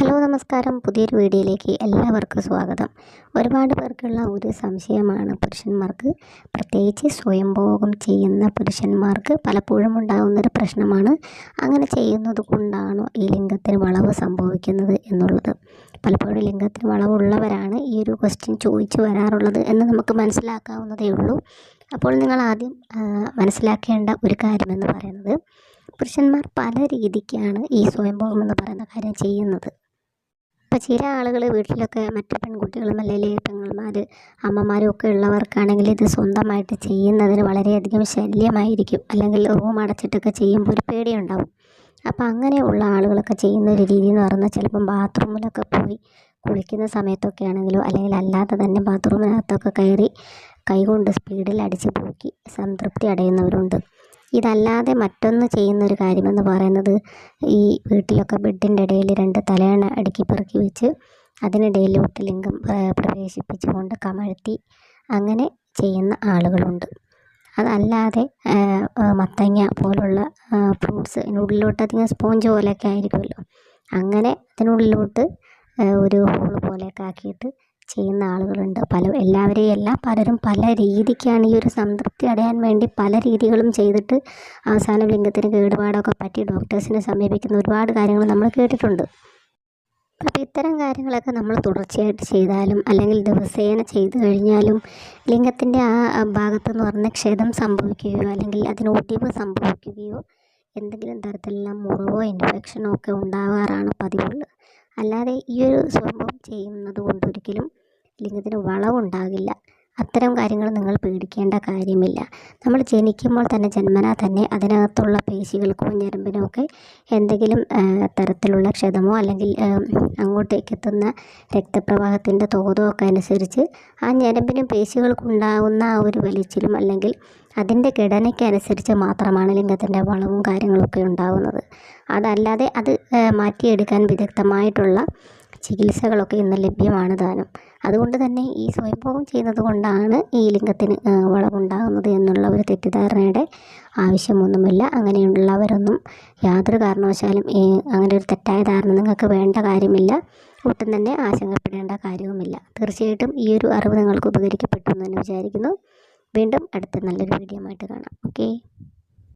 Hello നമസ്കാരം. പുതിയൊരു വീഡിയോയിലേക്ക് എല്ലാവർക്കും സ്വാഗതം. ഒരുപാട് പേർക്കുള്ള ഒരു സംശയമാണ് പുരുഷന്മാർക്ക്. പ്രത്യേകിച്ച് സ്വയംഭോഗം ചെയ്യുന്ന പുരുഷന്മാർക്ക് പലപ്പോഴും ഉണ്ടാകുന്നൊരു പ്രശ്നമാണ്. അങ്ങനെ ചെയ്യുന്നത് കൊണ്ടാണോ ഈ ലിംഗത്തിന് വളവ് സംഭവിക്കുന്നത് എന്നുള്ളത്? പലപ്പോഴും ലിംഗത്തിന് വളവുള്ളവരാണ് ഈ ഒരു ക്വസ്റ്റ്യൻ ചോദിച്ചു വരാറുള്ളത് എന്ന് നമുക്ക് മനസ്സിലാക്കാവുന്നതേ ഉള്ളൂ. അപ്പോൾ നിങ്ങൾ ആദ്യം മനസ്സിലാക്കേണ്ട ഒരു കാര്യമെന്ന് പറയുന്നത് പുരുഷന്മാർ പല രീതിക്കാണ് ഈ സ്വയംഭോഗം എന്ന് പറയുന്ന കാര്യം ചെയ്യുന്നത്. ഇപ്പോൾ ചില ആളുകൾ വീട്ടിലൊക്കെ മറ്റു പെൺകുട്ടികളും അല്ലെങ്കിൽ പെങ്ങന്മാർ അമ്മമാരും ഒക്കെ ഉള്ളവർക്കാണെങ്കിൽ ഇത് സ്വന്തമായിട്ട് ചെയ്യുന്നതിന് വളരെയധികം ശല്യമായിരിക്കും. അല്ലെങ്കിൽ റൂം അടച്ചിട്ടൊക്കെ ചെയ്യുമ്പോൾ ഒരു പേടിയുണ്ടാവും. അപ്പോൾ അങ്ങനെയുള്ള ആളുകളൊക്കെ ചെയ്യുന്ന ഒരു രീതി എന്ന് പറഞ്ഞാൽ ചിലപ്പം ബാത്റൂമിലൊക്കെ പോയി കുളിക്കുന്ന സമയത്തൊക്കെ ആണെങ്കിലും അല്ലെങ്കിൽ അല്ലാതെ തന്നെ ബാത്റൂമിനകത്തൊക്കെ കയറി കൈകൊണ്ട് സ്പീഡിൽ അടിച്ച് പൊക്കി സംതൃപ്തി അടയുന്നവരുണ്ട്. ഇതല്ലാതെ മറ്റൊന്ന് ചെയ്യുന്ന ഒരു കാര്യമെന്ന് പറയുന്നത് ഈ വീട്ടിലൊക്കെ ബെഡിന്റെ ഇടയിൽ രണ്ട് തലയണ അടുക്കി പെറുക്കി വെച്ച് അതിനിടയിലോട്ട് ലിംഗം പ്രവേശിപ്പിച്ചുകൊണ്ട് കമഴ്ത്തി അങ്ങനെ ചെയ്യുന്ന ആളുകളുണ്ട്. അതല്ലാതെ മത്തങ്ങ പോലുള്ള ഫ്രൂട്ട്സ് അതിനുള്ളിലോട്ട് അധികം സ്പോഞ്ച് പോലെയൊക്കെ ആയിരിക്കുമല്ലോ. അങ്ങനെ അതിനുള്ളിലോട്ട് ഒരു ഹോൾ പോലെയൊക്കെ ആക്കിയിട്ട് ചെയ്യുന്ന ആളുകളുണ്ട്. പല എല്ലാവരെയും അല്ല പലരും പല രീതിക്കാണ് ഈ ഒരു സംതൃപ്തി അടയാൻ വേണ്ടി പല രീതികളും ചെയ്തിട്ട് അവസാന ലിംഗത്തിന് കേടുപാടൊക്കെ പറ്റി ഡോക്ടേഴ്സിനെ സമീപിക്കുന്ന ഒരുപാട് കാര്യങ്ങൾ നമ്മൾ കേട്ടിട്ടുണ്ട്. അപ്പോൾ ഇത്തരം കാര്യങ്ങളൊക്കെ നമ്മൾ തുടർച്ചയായിട്ട് ചെയ്താലും അല്ലെങ്കിൽ ദിവസേന ചെയ്തു കഴിഞ്ഞാലും ലിംഗത്തിന്റെ ആ ഭാഗത്തെന്ന് പറഞ്ഞ ക്ഷതം സംഭവിക്കുകയോ അല്ലെങ്കിൽ അതിന് ഒടിവ് സംഭവിക്കുകയോ എന്തെങ്കിലും തരത്തിലുള്ള മുറിവോ ഇൻഫെക്ഷനോ ഒക്കെ ഉണ്ടാവാറാണ് പതിവുള്ളത്. അല്ലാതെ ഈ ഒരു സംഭവം ചെയ്യുന്നത് കൊണ്ടൊരിക്കലും ലിംഗത്തിന് വളവുണ്ടാകില്ല. അത്തരം കാര്യങ്ങൾ നിങ്ങൾ പേടിക്കേണ്ട കാര്യമില്ല. നമ്മൾ ജനിക്കുമ്പോൾ തന്നെ ജന്മനാ തന്നെ അതിനകത്തുള്ള പേശികൾക്കോ ഞരമ്പിനോ ഒക്കെ എന്തെങ്കിലും തരത്തിലുള്ള ക്ഷതമോ അല്ലെങ്കിൽ അങ്ങോട്ടേക്ക് എത്തുന്ന രക്തപ്രവാഹത്തിന്റെ തോതോ ഒക്കെ അനുസരിച്ച് ആ ഞരമ്പിനും പേശികൾക്കുണ്ടാകുന്ന ആ ഒരു വലിച്ചിലും അല്ലെങ്കിൽ അതിന്റെ ഘടനയ്ക്കനുസരിച്ച് മാത്രമാണ് ലിംഗത്തിന്റെ വളവും കാര്യങ്ങളൊക്കെ ഉണ്ടാകുന്നത് അതല്ലാതെ അത് മാറ്റിയെടുക്കാൻ വിദഗ്ധമായിട്ടുള്ള ചികിത്സകളൊക്കെ ഇന്ന് ലഭ്യമാണ് താനും. അതുകൊണ്ട് തന്നെ ഈ സ്വയംഭോഗം ചെയ്യുന്നത് കൊണ്ടാണ് ഈ ലിംഗത്തിന് വളവുണ്ടാകുന്നത് എന്നുള്ള ഒരു തെറ്റിദ്ധാരണയുടെ ആവശ്യമൊന്നുമില്ല. അങ്ങനെയുള്ളവരൊന്നും യാതൊരു കാരണവശാലും അങ്ങനെ ഒരു തെറ്റായ ധാരണ നിങ്ങൾക്ക് വേണ്ട കാര്യമില്ല. ഒട്ടും തന്നെ ആശങ്കപ്പെടേണ്ട കാര്യവുമില്ല. തീർച്ചയായിട്ടും ഈ ഒരു അറിവ് നിങ്ങൾക്ക് ഉപകരിക്കപ്പെട്ടു എന്ന് തന്നെ വിചാരിക്കുന്നു. വീണ്ടും അടുത്ത നല്ലൊരു വീഡിയോ ആയിട്ട് കാണാം. ഓക്കേ.